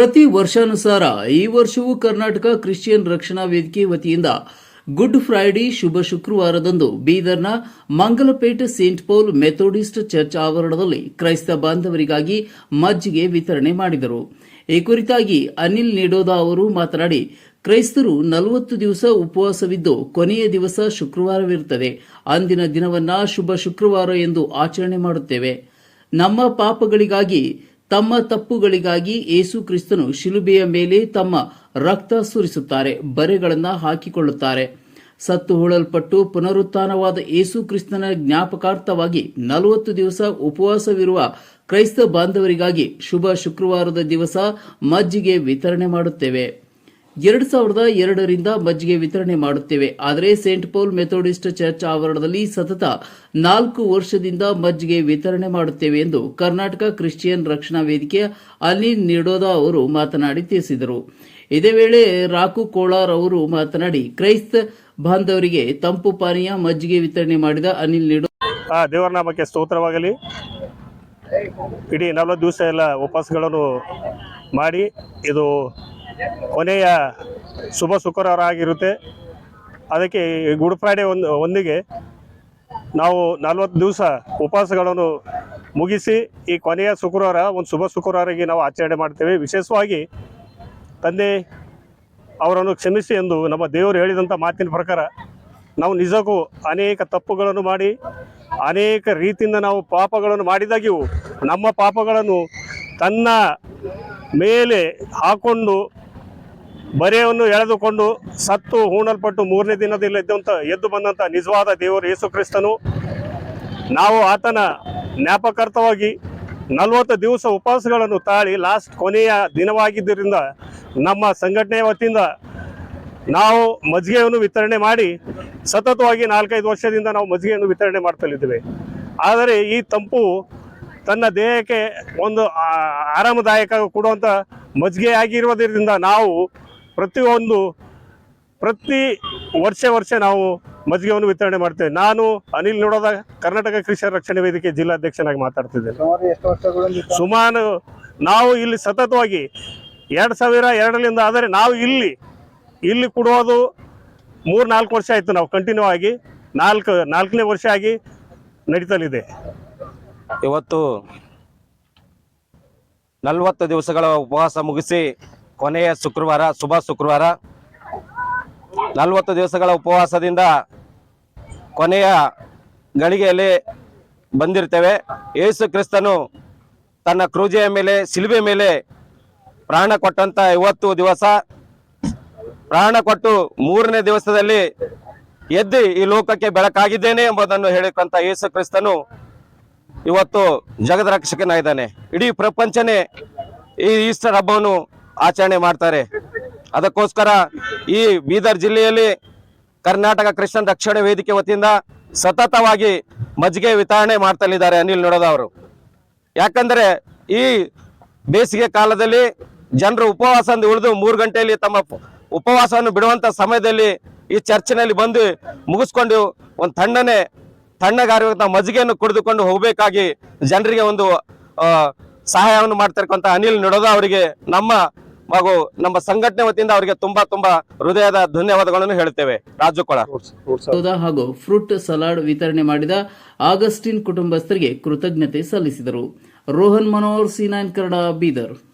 ಪ್ರತಿ ವರ್ಷಾನುಸಾರ ಈ ವರ್ಷವೂ ಕರ್ನಾಟಕ ಕ್ರಿಶ್ಚಿಯನ್ ರಕ್ಷಣಾ ವೇದಿಕೆ ವತಿಯಿಂದ ಗುಡ್ ಫ್ರೈಡೆ ಶುಭ ಶುಕ್ರವಾರದಂದು ಬೀದರ್ನ Mangalpet saint Paul Methodist church ಆವರಣದಲ್ಲಿ ಕ್ರೈಸ್ತ ಬಾಂಧವರಿಗಾಗಿ ಮಜ್ಜಿಗೆ ವಿತರಣೆ ಮಾಡಿದರು. ಈ ಕುರಿತಾಗಿ ಅನಿಲ್ ನಿಡೋದ ಅವರು ಮಾತನಾಡಿ, ಕ್ರೈಸ್ತರು ನಲವತ್ತು ದಿವಸ ಉಪವಾಸವಿದ್ದು ಕೊನೆಯ ದಿವಸ ಶುಕ್ರವಾರವಿರುತ್ತದೆ. ಅಂದಿನ ದಿನವನ್ನ ಶುಭ ಶುಕ್ರವಾರ ಎಂದು ಆಚರಣೆ ಮಾಡುತ್ತೇವೆ. ನಮ್ಮ ಪಾಪಗಳಿಗಾಗಿ ತಮ್ಮ ತಪ್ಪುಗಳಿಗಾಗಿ ಯೇಸು ಕ್ರಿಸ್ತನು ಶಿಲುಬೆಯ ಮೇಲೆ ತಮ್ಮ ರಕ್ತ ಸುರಿಸುತ್ತಾರೆ, ಬರೆಗಳನ್ನು ಹಾಕಿಕೊಳ್ಳುತ್ತಾರೆ. ಸತ್ತು ಹೂಳಲ್ಪಟ್ಟು ಪುನರುತ್ಥಾನವಾದ ಯೇಸು ಕ್ರಿಸ್ತನ ಜ್ಞಾಪಕಾರ್ಥವಾಗಿ ನಲವತ್ತು ದಿವಸ ಉಪವಾಸವಿರುವ ಕ್ರೈಸ್ತ ಬಾಂಧವರಿಗಾಗಿ ಶುಭ ಶುಕ್ರವಾರದ ದಿವಸ ಮಜ್ಜಿಗೆ ವಿತರಣೆ ಮಾಡುತ್ತೇವೆ. ಎರಡು ಸಾವಿರದ ಎರಡರಿಂದ ಮಜ್ಜಿಗೆ ವಿತರಣೆ ಮಾಡುತ್ತೇವೆ. ಆದರೆ ಸೇಂಟ್ ಪೌಲ್ ಮೆಥೋಡಿಸ್ಟ್ ಚರ್ಚ್ ಆವರಣದಲ್ಲಿ ಸತತ ನಾಲ್ಕು ವರ್ಷದಿಂದ ಮಜ್ಜಿಗೆ ವಿತರಣೆ ಮಾಡುತ್ತೇವೆ ಎಂದು ಕರ್ನಾಟಕ ಕ್ರಿಶ್ಚಿಯನ್ ರಕ್ಷಣಾ ವೇದಿಕೆಯ ಅನಿಲ್ ನಿಡೋದ ಅವರು ಮಾತನಾಡಿ ತಿಳಿಸಿದರು. ಇದೇ ವೇಳೆ ರಾಕು ಕೋಳಾರ್ ಅವರು ಮಾತನಾಡಿ, ಕ್ರೈಸ್ತ ಬಾಂಧವರಿಗೆ ತಂಪು ಪಾನೀಯ ಮಜ್ಜಿಗೆ ವಿತರಣೆ ಮಾಡಿದ ಅನಿಲ್ ನಿಡೋ ದೇವರ ನಾಮಕ್ಕೆ ಸ್ತೋತ್ರವಾಗಲಿ. ಇಡೀ ನಲವತ್ತು ದಿವಸ ಎಲ್ಲ ಉಪವಾಸಗಳನ್ನು ಮಾಡಿ, ಇದು ಕೊನೆಯ ಶುಭ ಶುಕ್ರವಾರ ಆಗಿರುತ್ತೆ ಅದಕ್ಕೆ ಗುಡ್ ಫ್ರೈಡೆ ಒಂದು, ಒಂದಿಗೆ ನಾವು ನಲವತ್ತು ದಿವಸ ಉಪವಾಸಗಳನ್ನು ಮುಗಿಸಿ ಈ ಕೊನೆಯ ಶುಕ್ರವಾರ, ಒಂದು ಶುಭ ಶುಕ್ರವಾರಿಗೆ ನಾವು ಆಚರಣೆ ಮಾಡ್ತೇವೆ. ವಿಶೇಷವಾಗಿ ತಂದೆ ಅವರನ್ನು ಕ್ಷಮಿಸಿ ಎಂದು ನಮ್ಮ ದೇವರು ಹೇಳಿದಂಥ ಮಾತಿನ ಪ್ರಕಾರ ನಾವು ನಿಜಕ್ಕೂ ಅನೇಕ ತಪ್ಪುಗಳನ್ನು ಮಾಡಿ, ಅನೇಕ ರೀತಿಯಿಂದ ನಾವು ಪಾಪಗಳನ್ನು ಮಾಡಿದಾಗ್ಯೂ ನಮ್ಮ ಪಾಪಗಳನ್ನು ತನ್ನ ಮೇಲೆ ಹಾಕೊಂಡು ಬರೆಯನ್ನು ಎಳೆದುಕೊಂಡು ಸತ್ತು ಹೂಣಲ್ಪಟ್ಟು ಮೂರನೇ ದಿನದಲ್ಲಿ ಎದ್ದು ಬಂದಂಥ ನಿಜವಾದ ದೇವರು ಯೇಸು ಕ್ರಿಸ್ತನು. ನಾವು ಆತನ ಜ್ಞಾಪಕಾರ್ಥವಾಗಿ ನಲವತ್ತು ದಿವಸ ಉಪವಾಸಗಳನ್ನು ತಾಳಿ ಲಾಸ್ಟ್ ಕೊನೆಯ ದಿನವಾಗಿದ್ದರಿಂದ ನಮ್ಮ ಸಂಘಟನೆಯ ವತಿಯಿಂದ ನಾವು ಮಜ್ಜಿಗೆಯನ್ನು ವಿತರಣೆ ಮಾಡಿ ಸತತವಾಗಿ ನಾಲ್ಕೈದು ವರ್ಷದಿಂದ ನಾವು ಮಜ್ಜಿಗೆಯನ್ನು ವಿತರಣೆ ಮಾಡ್ತಲಿದ್ದೇವೆ. ಆದರೆ ಈ ತಂಪು ತನ್ನ ದೇಹಕ್ಕೆ ಒಂದು ಆರಾಮದಾಯಕ ಕೊಡುವಂಥ ಮಜ್ಜಿಗೆ ಆಗಿರುವುದರಿಂದ ನಾವು ಪ್ರತಿಯೊಂದು ಪ್ರತಿ ವರ್ಷ ವರ್ಷ ನಾವು ಮಜ್ಜಿಗೆಯನ್ನು ವಿತರಣೆ ಮಾಡ್ತೇವೆ. ನಾನು ಅನಿಲ್ ನೋಡೋದ ಕರ್ನಾಟಕ ಕೃಷಿ ರಕ್ಷಣೆ ವೇದಿಕೆ ಜಿಲ್ಲಾಧ್ಯಕ್ಷನಾಗಿ ಮಾತಾಡ್ತಿದ್ದೇನೆ. ಸುಮಾರು ಸುಮಾರು ನಾವು ಇಲ್ಲಿ ಸತತವಾಗಿ ಎರಡು ಸಾವಿರ ಎರಡರಿಂದ ಆದರೆ ನಾವು ಇಲ್ಲಿ ಇಲ್ಲಿ ಕೊಡೋದು ಮೂರು ನಾಲ್ಕು ವರ್ಷ ಆಯಿತು ನಾವು ಕಂಟಿನ್ಯೂ ಆಗಿ ನಾಲ್ಕು ನಾಲ್ಕನೇ ವರ್ಷ ಆಗಿ ನಡೀತಲಿದೆ ಇವತ್ತು ನಲವತ್ತು ದಿವಸಗಳ ಉಪವಾಸ ಮುಗಿಸಿ ಕೊನೆಯ ಶುಕ್ರವಾರ, ಶುಭ ಶುಕ್ರವಾರ. ನಲವತ್ತು ದಿವಸಗಳ ಉಪವಾಸದಿಂದ ಕೊನೆಯ ಗಳಿಗೆಯಲ್ಲಿ ಬಂದಿರ್ತೇವೆ. ಯೇಸು ಕ್ರಿಸ್ತನು ತನ್ನ ಕ್ರೂಜೆಯ ಮೇಲೆ ಸಿಲುಬೆ ಮೇಲೆ ಪ್ರಾಣ ಕೊಟ್ಟಂತ ಇವತ್ತು ದಿವಸ, ಪ್ರಾಣ ಕೊಟ್ಟು ಮೂರನೇ ದಿವಸದಲ್ಲಿ ಎದ್ದು ಈ ಲೋಕಕ್ಕೆ ಬೆಳಕಾಗಿದ್ದೇನೆ ಎಂಬುದನ್ನು ಹೇಳಿಕೊಂತ ಯೇಸು ಕ್ರಿಸ್ತನು ಇವತ್ತು ಜಗದ ರಕ್ಷಕನಾಗಿದ್ದಾನೆ. ಇಡೀ ಪ್ರಪಂಚನೇ ಈ ಈಸ್ಟರ್ ಹಬ್ಬವನ್ನು ಆಚರಣೆ ಮಾಡ್ತಾರೆ. ಅದಕ್ಕೋಸ್ಕರ ಈ ಬೀದರ್ ಜಿಲ್ಲೆಯಲ್ಲಿ ಕರ್ನಾಟಕ ಕ್ರಿಶ್ಚಿಯನ್ ರಕ್ಷಣೆ ವೇದಿಕೆ ವತಿಯಿಂದ ಸತತವಾಗಿ ಮಜ್ಜಿಗೆ ವಿತರಣೆ ಮಾಡ್ತಲಿದ್ದಾರೆ ಅನಿಲ್ ನೋಡೋದ ಅವರು. ಯಾಕಂದ್ರೆ ಈ ಬೇಸಿಗೆ ಕಾಲದಲ್ಲಿ ಜನರು ಉಪವಾಸದಿಂದ ಉಳಿದು ಮೂರು ಗಂಟೆಯಲ್ಲಿ ತಮ್ಮ ಉಪವಾಸವನ್ನು ಬಿಡುವಂತ ಸಮಯದಲ್ಲಿ ಈ ಚರ್ಚಿನಲ್ಲಿ ಬಂದು ಮುಗಿಸ್ಕೊಂಡು ಒಂದು ತಣ್ಣನೆ ತಣ್ಣಗಾರಿರುವಂತ ಮಜ್ಜಿಗೆಯನ್ನು ಕುಡಿದುಕೊಂಡು ಹೋಗಬೇಕಾಗಿ ಜನರಿಗೆ ಒಂದು ಸಹಾಯವನ್ನು ಮಾಡ್ತಿರ್ತಕ್ಕಂಥ ಅನಿಲ್ ನೋಡೋದ ಅವರಿಗೆ ನಮ್ಮ ಹಾಗೂ ನಮ್ಮ ಸಂಘಟನೆ ವತಿಯಿಂದ ಅವರಿಗೆ ತುಂಬಾ ತುಂಬಾ ಹೃದಯದ ಧನ್ಯವಾದಗಳನ್ನು ಹೇಳುತ್ತೇವೆ. ರಾಜು ಕೊಳ. ಸೋದಾ ಹಾಗೂ ಫ್ರೂಟ್ ಸಲಾಡ್ ವಿತರಣೆ ಮಾಡಿದ ಆಗಸ್ಟಿನ್ ಕುಟುಂಬಸ್ಥರಿಗೆ ಕೃತಜ್ಞತೆ ಸಲ್ಲಿಸಿದರು. ರೋಹನ್ ಮನೋಹರ್ ಸಿನಾಯನ್ ಕರ್ಡ ಬೀದರ್.